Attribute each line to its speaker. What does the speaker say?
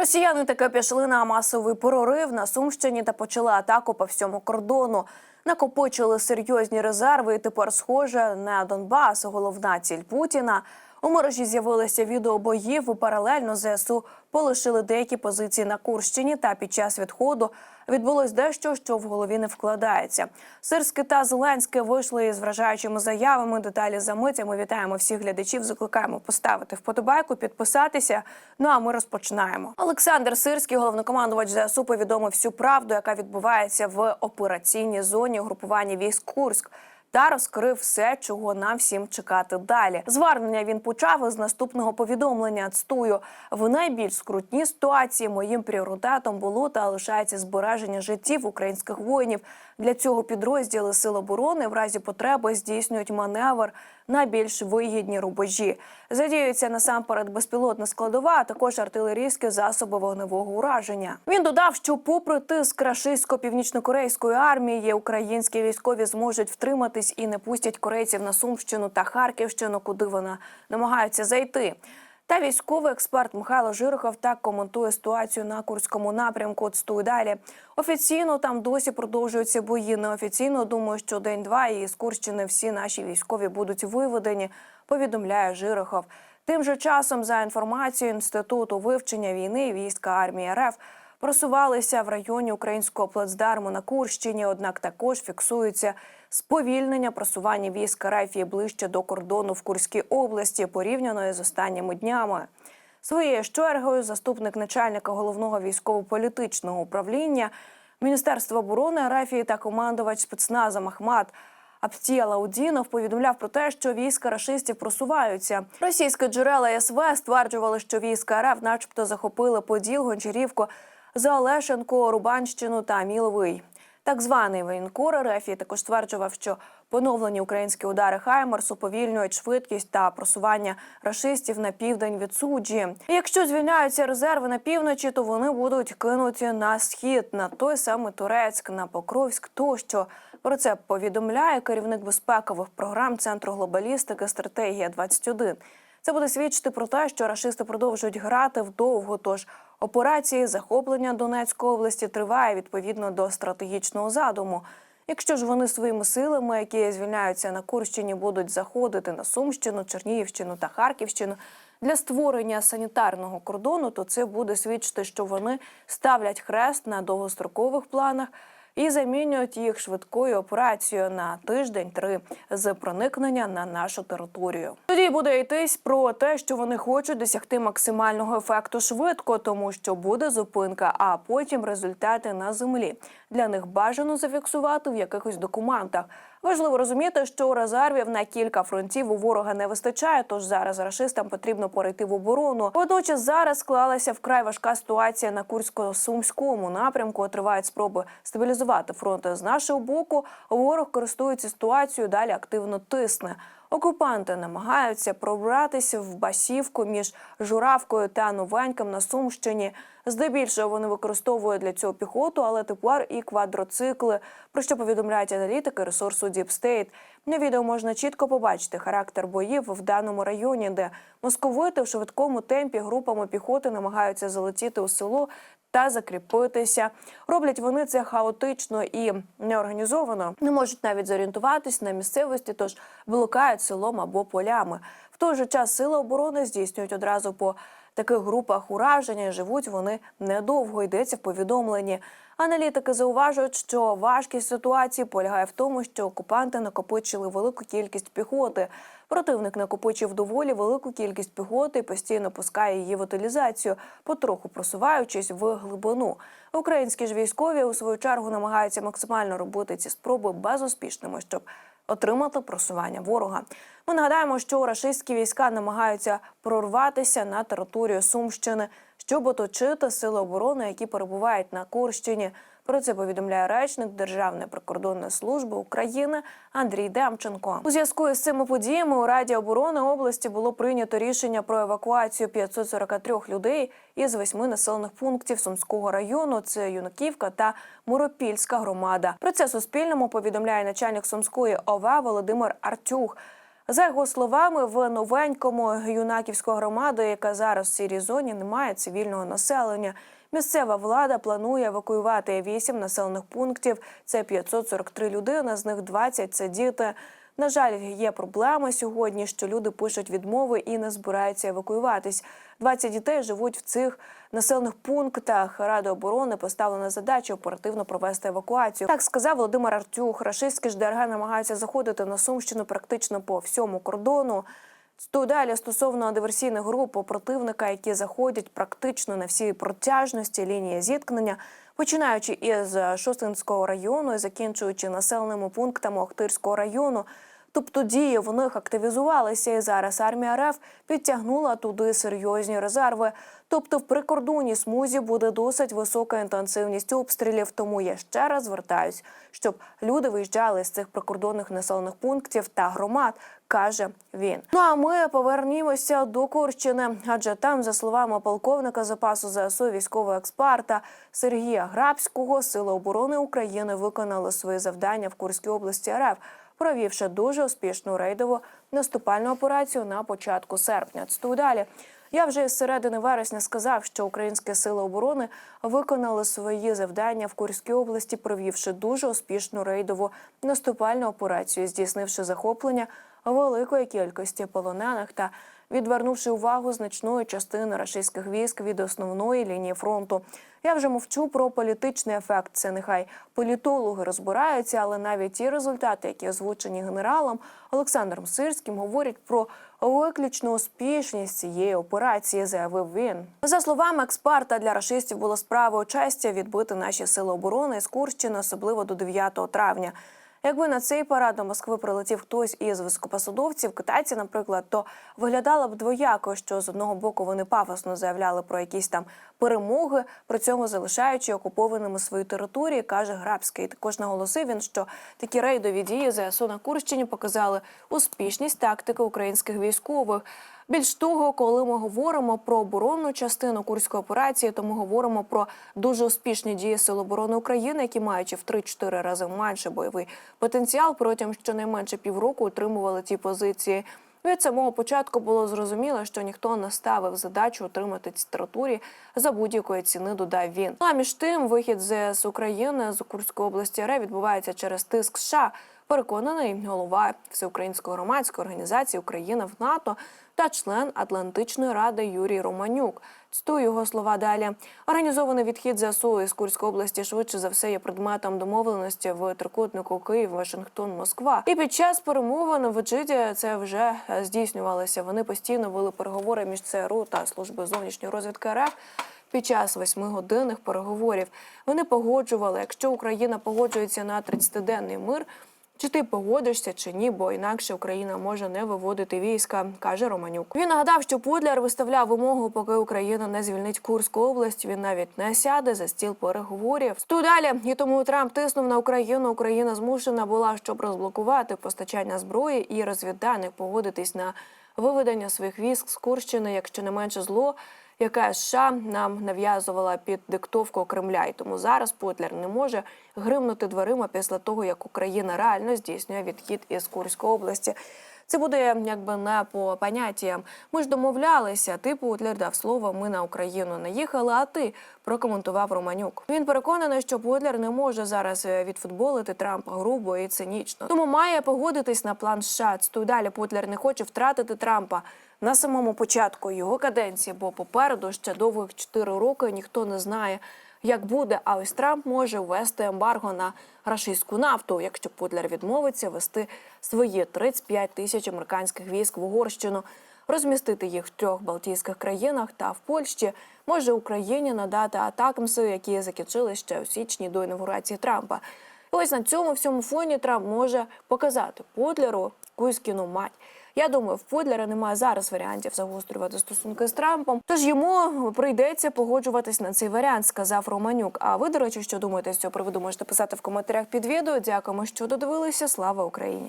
Speaker 1: Росіяни таки пішли на масовий прорив на Сумщині та почали атаку по всьому кордону. Накопичили серйозні резерви, і тепер схоже на Донбас. Головна ціль Путіна. У мережі з'явилися відео боїв. Паралельно ЗСУ полишили деякі позиції на Курщині. Та під час відходу відбулось дещо, що в голові не вкладається. Сирський та Зеленський вийшли із вражаючими заявами. Деталі за мить. Ми вітаємо всіх глядачів. Закликаємо поставити вподобайку, підписатися. Ну а ми розпочинаємо. Олександр Сирський, головнокомандувач ЗСУ, повідомив всю правду, яка відбувається в операційній зоні угрупування військ Курськ. Та розкрив все, чого нам всім чекати далі. Звернення він почав із наступного повідомлення. Цтую в найбільш скрутній ситуації моїм пріоритетом було та лишається збереження життів українських воїнів. Для цього підрозділи Сил оборони в разі потреби здійснюють маневр на більш вигідні рубежі. Задіюється насамперед безпілотна складова, а також артилерійські засоби вогневого ураження. Він додав, що, попри тиск рашистсько-північно-корейської армії, українські військові зможуть втриматись і не пустять корейців на Сумщину та Харківщину, куди вони намагаються зайти. Та військовий експерт Михайло Жирохов так коментує ситуацію на Курському напрямку. Цитую далі. Офіційно там досі продовжуються бої. Неофіційно думаю, що день-два і з Курщини всі наші військові будуть виведені. Повідомляє Жирохов. Тим же часом, за інформацією інституту вивчення війни війська армії РФ просувалися в районі українського плацдарму на Курщині. Однак також фіксується сповільнення просування військ РФ є ближче до кордону в Курській області порівняно із останніми днями. Своєю ж чергою заступник начальника головного військово-політичного управління Міністерства оборони Рафії та командувач спецназа Махмат Аптія Лаудінов повідомляв про те, що війська рашистів просуваються. Російські джерела СВ стверджували, що війська РФ, начебто, захопили Поділ, Гончарівку, Заолешенко, Рубанщину та Міловий. Так званий воєнкор РФ також стверджував, що поновлені українські удари Хаймарс уповільнюють швидкість та просування рашистів на південь від суджі. Якщо звільняються резерви на півночі, то вони будуть кинуті на схід, на той самий Турецьк, на Покровськ тощо. Про це повідомляє керівник безпекових програм Центру глобалістики Стратегія 21 Це буде свідчити про те, що рашисти продовжують грати вдовго. Тож операції захоплення Донецької області триває відповідно до стратегічного задуму. Якщо ж вони своїми силами, які звільняються на Курщині, будуть заходити на Сумщину, Чернігівщину та Харківщину для створення санітарного кордону, то це буде свідчити, що вони ставлять хрест на довгострокових планах і замінюють їх швидкою операцією на тиждень-три з проникнення на нашу територію. Тоді буде йтись про те, що вони хочуть досягти максимального ефекту швидко, тому що буде зупинка, а потім результати на землі. Для них бажано зафіксувати в якихось документах. Важливо розуміти, що резервів на кілька фронтів у ворога не вистачає, тож зараз рашистам потрібно перейти в оборону. Водночас зараз склалася вкрай важка ситуація на Курсько-Сумському напрямку. Тривають спроби стабілізувати фронт з нашого боку. Ворог користується ситуацією, далі активно тисне. Окупанти намагаються пробратися в басівку між Журавкою та Новеньким на Сумщині. Здебільшого вони використовують для цього піхоту, але тепер і квадроцикли. Про що повідомляють аналітики ресурсу State. На відео можна чітко побачити характер боїв в даному районі, де московити в швидкому темпі групами піхоти намагаються залетіти у село та закріпитися. Роблять вони це хаотично і неорганізовано. Не можуть навіть зорієнтуватись на місцевості, тож блукають селом або полями. В той же час сили оборони здійснюють одразу по таких групах ураження. Живуть вони недовго. Йдеться в повідомленні. Аналітики зауважують, що важкість ситуації полягає в тому, що окупанти накопичили велику кількість піхоти. Противник накопичив доволі велику кількість піхоти і постійно пускає її в утилізацію, потроху просуваючись в глибину. Українські ж військові у свою чергу намагаються максимально робити ці спроби безуспішними, щоб отримати просування ворога. Ми нагадаємо, що рашистські війська намагаються прорватися на територію Сумщини, щоб оточити сили оборони, які перебувають на Курщині. Про це повідомляє речник Державної прикордонної служби України Андрій Демченко. У зв'язку з цими подіями у Раді оборони області було прийнято рішення про евакуацію 543 людей із восьми населених пунктів Сумського району. Це Юнаківка та Муропільська громада. Про це Суспільному повідомляє начальник Сумської ОВА Володимир Артюх. За його словами, в новенькому юнаківської громади, яка зараз в сірій зоні, немає цивільного населення. Місцева влада планує евакуювати вісім населених пунктів. Це 543 людини, з них 20 – це діти. На жаль, є проблеми сьогодні, що люди пишуть відмови і не збираються евакуюватись. 20 дітей живуть в цих населених пунктах. Ради оборони поставлена задача оперативно провести евакуацію. Так сказав Володимир Артюх. Рашистські ж ДРГ намагаються заходити на Сумщину практично по всьому кордону. То далі стосовно диверсійних груп противника, які заходять практично на всі протяжності лінії зіткнення, починаючи із Шостинського району і закінчуючи населеними пунктами Охтирського району. Тобто дії в них активізувалися, і зараз армія РФ підтягнула туди серйозні резерви. Тобто, в прикордонній смузі буде досить висока інтенсивність обстрілів. Тому я ще раз звертаюсь, щоб люди виїжджали з цих прикордонних населених пунктів та громад, каже він. Ну а ми повернімося до Курщини, адже там, за словами полковника запасу ЗСУ військового експерта Сергія Грабського, сили оборони України виконали свої завдання в Курській області РФ провівши дуже успішну рейдову наступальну операцію на початку серпня. Цитую далі. Я вже з середини вересня сказав, що українські сили оборони виконали свої завдання в Курській області, провівши дуже успішну рейдову наступальну операцію, здійснивши захоплення великої кількості полонених та відвернувши увагу значної частини рашистських військ від основної лінії фронту. Я вже мовчу про політичний ефект. Це нехай політологи розбираються, але навіть ті результати, які озвучені генералом Олександром Сирським, говорять про виключну успішність цієї операції, заявив він. За словами експерта, для рашистів було справою честі відбити наші сили оборони з Курщини, особливо до 9 травня. Якби на цей парад до Москви прилетів хтось із високопосадовців, китайці, наприклад, то виглядало б двояко, що з одного боку вони пафосно заявляли про якісь там перемоги, при цьому залишаючи окупованими свої території, каже Грабський. Також наголосив він, що такі рейдові дії ЗСУ на Курщині показали успішність тактики українських військових. Більш того, коли ми говоримо про оборонну частину курської операції, то ми говоримо про дуже успішні дії Сил оборони України, які маючи в 3-4 рази менше бойовий потенціал, протягом щонайменше півроку утримували ті позиції. Від самого початку було зрозуміло, що ніхто не ставив задачу отримати ці тратурі за будь-якої ціни. Додав він. Ну а між тим, вихід з України з Курської області РЕ відбувається через тиск США. Переконаний голова всеукраїнської громадської організації Україна в НАТО та член Атлантичної ради Юрій Романюк. Цитую його слова далі. Організований відхід ЗСУ із Курської області швидше за все є предметом домовленості в трикутнику Київ, Вашингтон, Москва. І під час перемовин в Джиді це вже здійснювалося. Вони постійно вели переговори між ЦРУ та службою зовнішньої розвідки РФ. Під час восьмигодинних переговорів вони погоджували, якщо Україна погоджується на 30-денний мир. Чи ти погодишся чи ні, бо інакше Україна може не виводити війська, каже Романюк. Він нагадав, що Пудлер виставляв вимогу, поки Україна не звільнить Курську область. Він навіть не сяде за стіл переговорів. Сту далі і тому Трамп тиснув на Україну. Україна змушена була, щоб розблокувати постачання зброї і розвідданих, погодитись на виведення своїх військ з Курщини, якщо не менше зло яке США нам нав'язувала під диктовку Кремля. І тому зараз Путлер не може гримнути дверима після того, як Україна реально здійснює відхід із Курської області. Це буде якби не по поняттям. Ми ж домовлялися. Ти Путлер дав слово. Ми на Україну не їхали. А ти прокоментував Романюк. Він переконаний, що Путлер не може зараз е, відфутболити Трампа грубо і цинічно. Тому має погодитись на план США. Цитую далі Путлер не хоче втратити Трампа на самому початку його каденції, бо попереду ще довгих 4 роки ніхто не знає, як буде. А ось Трамп може ввести ембарго на рашистську нафту, якщо Путлер відмовиться вести свої 35 тисяч американських військ в Угорщину. Розмістити їх в трьох Балтійських країнах та в Польщі може Україні надати атакамси, які закінчили ще у січні до інаугурації Трампа. І ось на цьому всьому фоні Трамп може показати Путлеру Кузькіну мать. Я думаю, в Подлера немає зараз варіантів загострювати стосунки з Трампом. Тож йому прийдеться погоджуватись на цей варіант, сказав Романюк. А ви, до речі, що думаєте з цього приводу? Можете писати в коментарях під відео. Дякуємо, що додивилися. Слава Україні!